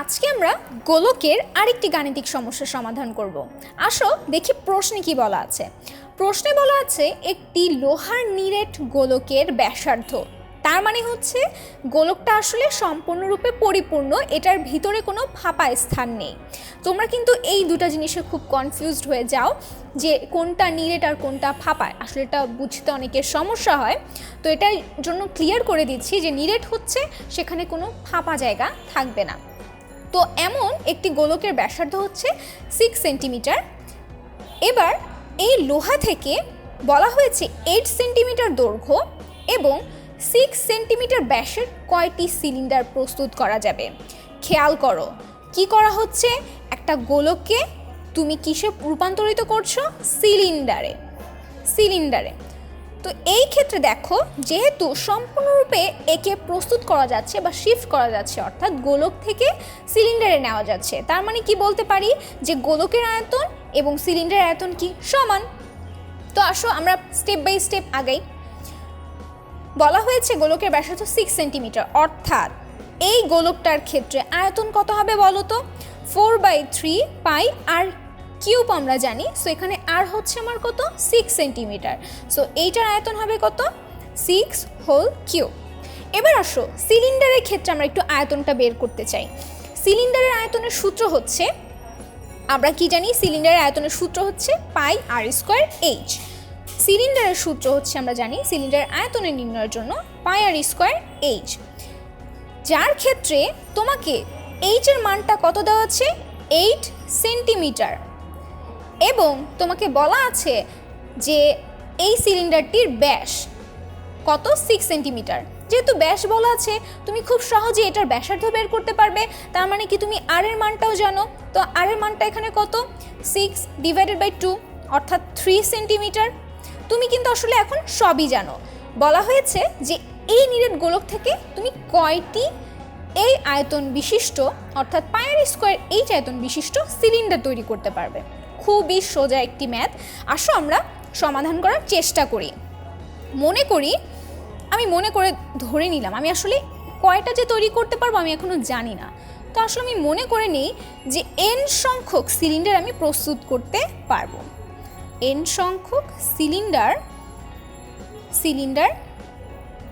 আজকে আমরা গোলকের আরেকটি গাণিতিক সমস্যার সমাধান করব। আসো, দেখি প্রশ্নে কি বলা আছে। প্রশ্নে বলা আছে, একটি লোহার নিরেট গোলকের ব্যাসার্ধ। তার মানে হচ্ছে, গোলকটা আসলে সম্পূর্ণরূপে পরিপূর্ণ, এটার ভিতরে কোনো ফাঁপা স্থান নেই। তোমরা কিন্তু এই দুটো জিনিসে খুব কনফিউজড হয়ে যাও, যে কোনটা নিরেট আর কোনটা ফাঁপায় আসলে এটা বুঝতে অনেকের সমস্যা হয়। তো এটার জন্য ক্লিয়ার করে দিচ্ছি যে নিরেট হচ্ছে, সেখানে কোনো ফাঁপা জায়গা থাকবে না। তো এমন একটি গোলকের ব্যাসার্ধ হচ্ছে সিক্স সেন্টিমিটার এবার এই লোহা থেকে বলা হয়েছে এইট সেন্টিমিটার দৈর্ঘ্য এবং সিক্স সেন্টিমিটার ব্যাসের কয়টি সিলিন্ডার প্রস্তুত করা যাবে। খেয়াল করো, কি করা হচ্ছে? একটা গোলককে তুমি কিসে রূপান্তরিত করছ? সিলিন্ডারে সিলিন্ডারে তো এই ক্ষেত্রে দেখো, যেহেতু সম্পূর্ণরূপে একে প্রস্তুত করা যাচ্ছে বা শিফট করা যাচ্ছে, অর্থাৎ গোলক থেকে সিলিন্ডারে নেওয়া যাচ্ছে, তার মানে কি বলতে পারি? যে গোলকের আয়তন এবং সিলিন্ডারের আয়তন কি সমান? তো আসো আমরা স্টেপ বাই স্টেপ আগাই। বলা হয়েছে গোলকের ব্যাসার্ধ সিক্স সেন্টিমিটার অর্থাৎ এই গোলকটার ক্ষেত্রে আয়তন কত হবে বলো তো? ফোর বাই থ্রি পাই আর কিউব আমরা জানি সো এখানে আর হচ্ছে আমার কত? সিক্স সেন্টিমিটার সো এইটার আয়তন হবে কত? সিক্স হোল কিউব এবার আসো সিলিন্ডারের ক্ষেত্রে আমরা একটু আয়তনটা বের করতে চাই। সিলিন্ডারের আয়তনের সূত্র হচ্ছে, আমরা কি জানি? সিলিন্ডারের আয়তনের সূত্র হচ্ছে পাই আর স্কোয়ার এইচ সিলিন্ডারের সূত্র হচ্ছে, আমরা জানি সিলিন্ডারের আয়তনের নির্ণয়ের জন্য পাই আর স্কোয়ার এইচ যার ক্ষেত্রে তোমাকে এইচের মানটা কত দেওয়া আছে? এইট সেন্টিমিটার এবং তোমাকে বলা আছে যে এই সিলিন্ডারটির ব্যাস কত? সিক্স সেন্টিমিটার যেহেতু ব্যাস বলা আছে, তুমি খুব সহজে এটার ব্যাসার্ধ বের করতে পারবে। তার মানে কি তুমি আর এর মানটাও জানো। তো আর এর মানটা এখানে কত? সিক্স ডিভাইডেড বাই টু অর্থাৎ থ্রি সেন্টিমিটার তুমি কিন্তু আসলে এখন সবই জানো। বলা হয়েছে যে এই নিরেট গোলক থেকে তুমি কয়টি এই আয়তন বিশিষ্ট, অর্থাৎ পায়ের স্কোয়ার এইচ আয়তন বিশিষ্ট সিলিন্ডার তৈরি করতে পারবে। খুবই সোজা একটি ম্যাথ। আসো আমরা সমাধান করার চেষ্টা করি। মনে করি, আমি মনে করে ধরে নিলাম, আমি আসলে কয়টা যে তৈরি করতে পারব আমি এখনও জানি না। তো আসলে আমি মনে করে নিই যে এন সংখ্যক সিলিন্ডার আমি প্রস্তুত করতে পারব। এন সংখ্যক সিলিন্ডার সিলিন্ডার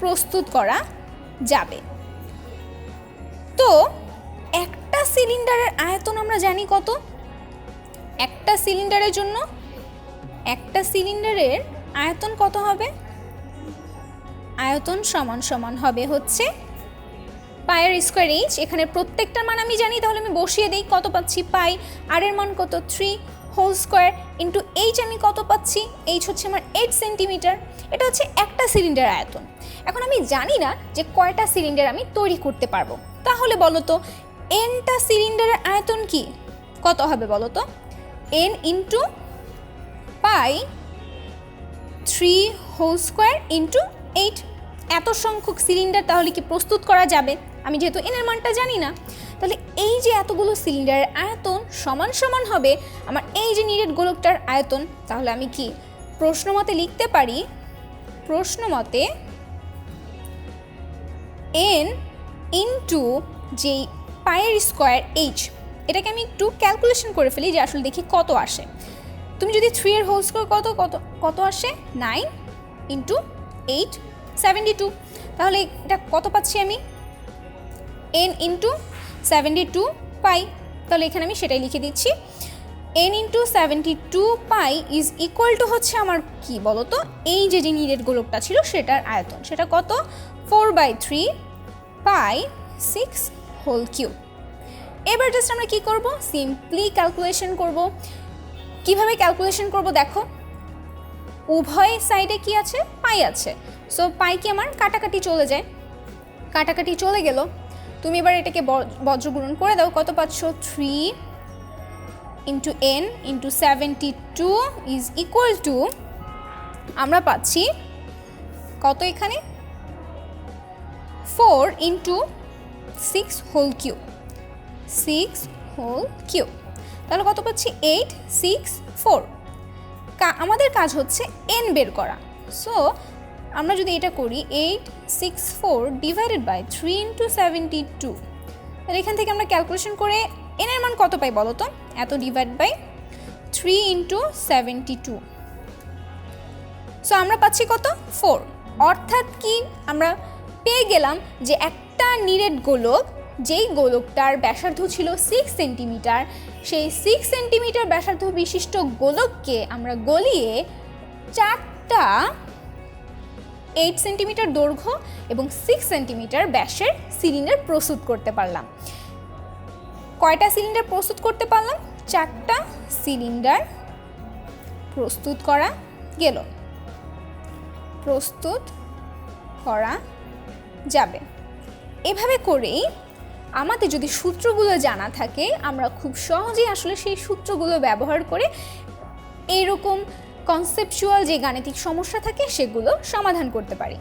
প্রস্তুত করা যাবে। তো একটা সিলিন্ডারের আয়তন আমরা জানি কত? একটা সিলিন্ডারের জন্য একটা সিলিন্ডারের আয়তন কত হবে? আয়তন সমান সমান হবে হচ্ছে পায়ের স্কোয়ার এইচ। এখানে প্রত্যেকটার মান আমি জানি, তাহলে আমি বসিয়ে দিই কত পাচ্ছি? পাই আর এর মান কত? Three whole square into H আমি কত পাচ্ছি? এইচ হচ্ছে আমার এইট সেন্টিমিটার। এটা হচ্ছে একটা সিলিন্ডার আয়তন। এখন আমি জানি না যে কয়টা সিলিন্ডার আমি তৈরি করতে পারব। তাহলে বলো তো, এনটা সিলিন্ডারের আয়তন কি? কত হবে বলো তো? N into pi three whole square into eight এত সংখ্যক সিলিন্ডার তাহলে কি প্রস্তুত করা যাবে? আমি যেহেতু এনের মানটা জানি না। তাহলে এই যে এতগুলো সিলিন্ডারের আয়তন সমান সমান হবে আমার এই যে নিরেট গোলকটার আয়তন, তাহলে আমি কি প্রশ্ন মতে লিখতে পারি? প্রশ্ন মতে এন ইন্টু যেই পায়ের স্কোয়ার এইচ এটাকে আমি একটু ক্যালকুলেশন করে ফেলি যে আসলে দেখি কত আসে। তুমি যদি থ্রি এর হোল স্কোয়ার কত কত কত আসে? Nine into eight seventy two তাহলে এটা কত পাচ্ছি আমি? N into seventy two pi তাহলে এখানে আমি সেটাই লিখে দিচ্ছি। N into seventy two pi is equal to হচ্ছে আমার কি বলো তো এই যে যে নিরেট গোলকটা ছিল সেটার আয়তন। সেটা কত? Four by three pi six whole cube এবার জাস্ট আমরা কী করব? সিম্পলি ক্যালকুলেশন করব। কীভাবে ক্যালকুলেশন করব দেখো? উভয় সাইডে কি আছে? পাই আছে। সো পাই কি আমার? কাটাকাটি চলে যায়। কাটাকাটি চলে গেল। তুমি এবার এটাকে ব- বজ্রগুণন করে দাও। কত পাচ্ছ? Three into N into seventy two is equal to আমরা পাচ্ছি কত এখানে? Four into six whole cube six whole cube. তাহলে কত পাচ্ছি? Eight, six, four. আমাদের কাজ হচ্ছে এন বের করা। সো, আমরা যদি এটা করি, eight, six, four divided by three into seventy two. তাহলে এখান থেকে আমরা ক্যালকুলেশন করে এন এর মান কত পাই বলো তো এত divide by three into seventy two. So, আমরা পাচ্ছি কত? ফোর। অর্থাৎ কি? আমরা পেয়ে গেলাম যে একটা নিরেট গোলক যেই গোলকটার ব্যাসার্ধ ছিল সিক্স সেন্টিমিটার সেই সিক্স সেন্টিমিটার ব্যাসার্ধ বিশিষ্ট গোলককে আমরা গলিয়ে চারটা এইট সেন্টিমিটার দৈর্ঘ্য এবং সিক্স সেন্টিমিটার ব্যাসের সিলিন্ডার প্রস্তুত করতে পারলাম। কয়টা সিলিন্ডার প্রস্তুত করতে পারলাম? চারটা সিলিন্ডার প্রস্তুত করা গেল। প্রস্তুত করা যাবে। এভাবে করেই আমাদের যদি সূত্রগুলো জানা থাকে, আমরা খুব সহজেই আসলে সেই সূত্রগুলো ব্যবহার করে এইরকম কনসেপচুয়াল যে গাণিতিক সমস্যা থাকে, সেগুলো সমাধান করতে পারি।